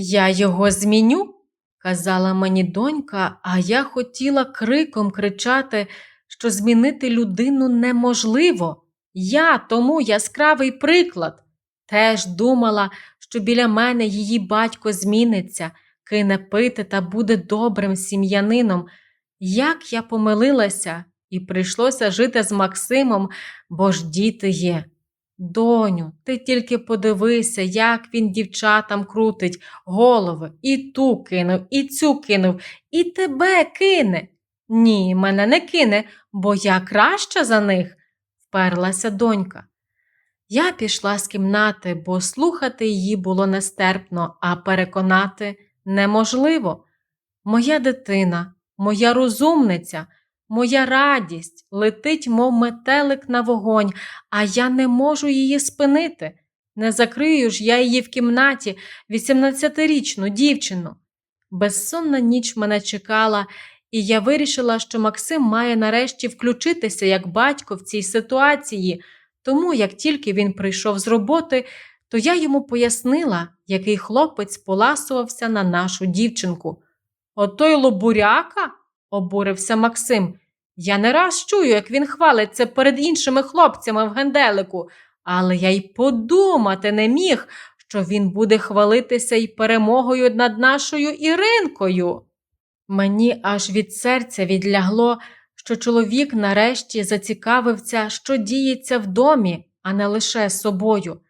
Я його зміню, казала мені донька, а я хотіла криком кричати, що змінити людину неможливо. Я тому яскравий приклад. Теж думала, що біля мене її батько зміниться, кине пити та буде добрим сім'янином. Як я помилилася, і прийшлося жити з Максимом, бо ж діти є. Доню, ти тільки подивися, як він дівчатам крутить голови, і ту кинув, і цю кинув, і тебе кине. Ні, мене не кине, бо я краща за них, вперлася донька. Я пішла з кімнати, бо слухати її було нестерпно, а переконати неможливо. Моя дитина, моя розумниця, моя радість летить, мов метелик на вогонь, а я не можу її спинити. Не закрию ж я її в кімнаті, 18-річну дівчину. Безсонна ніч мене чекала, і я вирішила, що Максим має нарешті включитися як батько в цій ситуації. Тому, як тільки він прийшов з роботи, то я йому пояснила, який хлопець поласувався на нашу дівчинку. Отой лобуряка? Обурився Максим. Я не раз чую, як він хвалиться перед іншими хлопцями в генделику, але я й подумати не міг, що він буде хвалитися й перемогою над нашою Іринкою. Мені аж від серця відлягло, що чоловік нарешті зацікавився, що діється в домі, а не лише собою.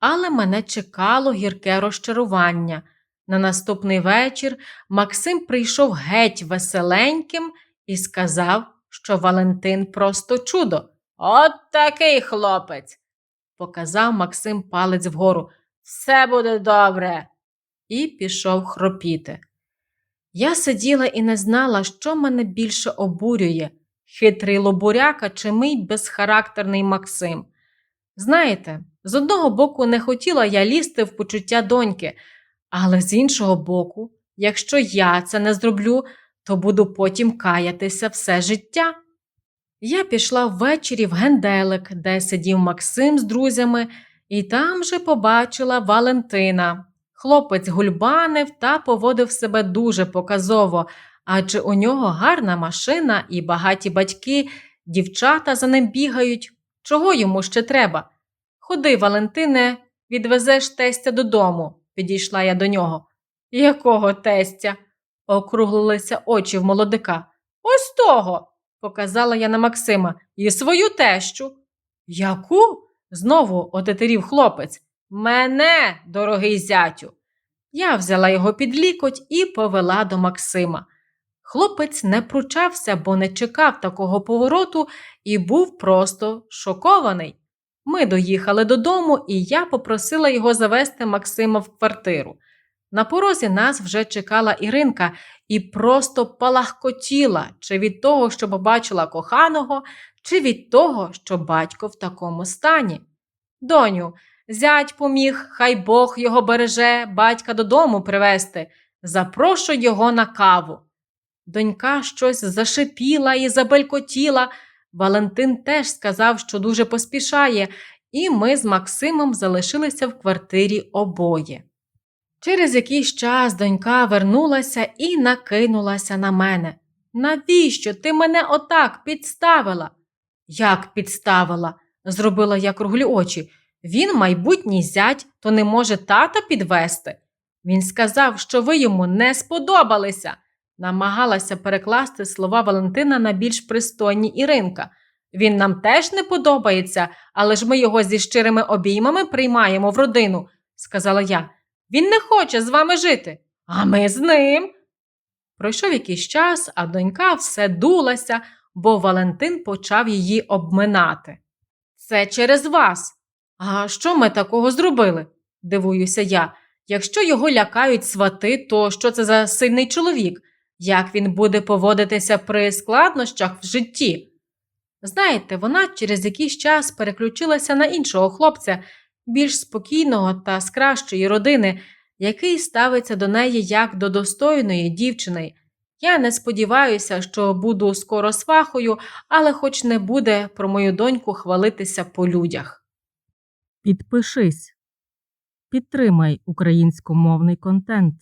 Але мене чекало гірке розчарування. На наступний вечір Максим прийшов геть веселеньким і сказав, що Валентин просто чудо. От такий хлопець, показав Максим палець вгору. Все буде добре. І пішов хропіти. Я сиділа і не знала, що мене більше обурює хитрий лобуряка чи мій безхарактерний Максим. Знаєте, з одного боку, не хотіла я лізти в почуття доньки, але з іншого боку, якщо я це не зроблю, то буду потім каятися все життя. Я пішла ввечері в генделик, де сидів Максим з друзями, і там же побачила Валентина. Хлопець гульбанив та поводив себе дуже показово, адже у нього гарна машина і багаті батьки, дівчата за ним бігають. Чого йому ще треба? Ходи, Валентине, відвезеш тестя додому, підійшла я до нього. Якого тестя? округлилися очі в молодика. Ось того, показала я на Максима, і свою тещу. Яку? знову отетерів хлопець. Мене, дорогий зятю. Я взяла його під лікоть і повела до Максима. Хлопець не пручався, бо не чекав такого повороту і був просто шокований. Ми доїхали додому, і я попросила його завести Максима в квартиру. На порозі нас вже чекала Іринка і просто палахкотіла, чи від того, що побачила коханого, чи від того, що батько в такому стані. Доню, зять поміг, хай Бог його береже, батька додому привезти, запрошуй його на каву. Донька щось зашипіла і забелькотіла. Валентин теж сказав, що дуже поспішає, і ми з Максимом залишилися в квартирі обоє. Через якийсь час донька вернулася і накинулася на мене. Навіщо ти мене отак підставила? Як підставила? зробила я круглі очі. Він, майбутній зять, то не може тата підвести. Він сказав, що ви йому не сподобалися. Намагалася перекласти слова Валентина на більш пристойні Іринка. Він нам теж не подобається, але ж ми його зі щирими обіймами приймаємо в родину, сказала я. Він не хоче з вами жити, а ми з ним. Пройшов якийсь час, а донька все дулася, бо Валентин почав її обминати. Це через вас. А що ми такого зробили? дивуюся я. Якщо його лякають свати, то що це за сильний чоловік? Як він буде поводитися при складнощах в житті? Знаєте, вона через якийсь час переключилася на іншого хлопця, більш спокійного та з кращої родини, який ставиться до неї як до достойної дівчини. Я не сподіваюся, що буду скоро свахою, але хоч не буде про мою доньку хвалитися по людях. Підпишись. Підтримай українськомовний контент.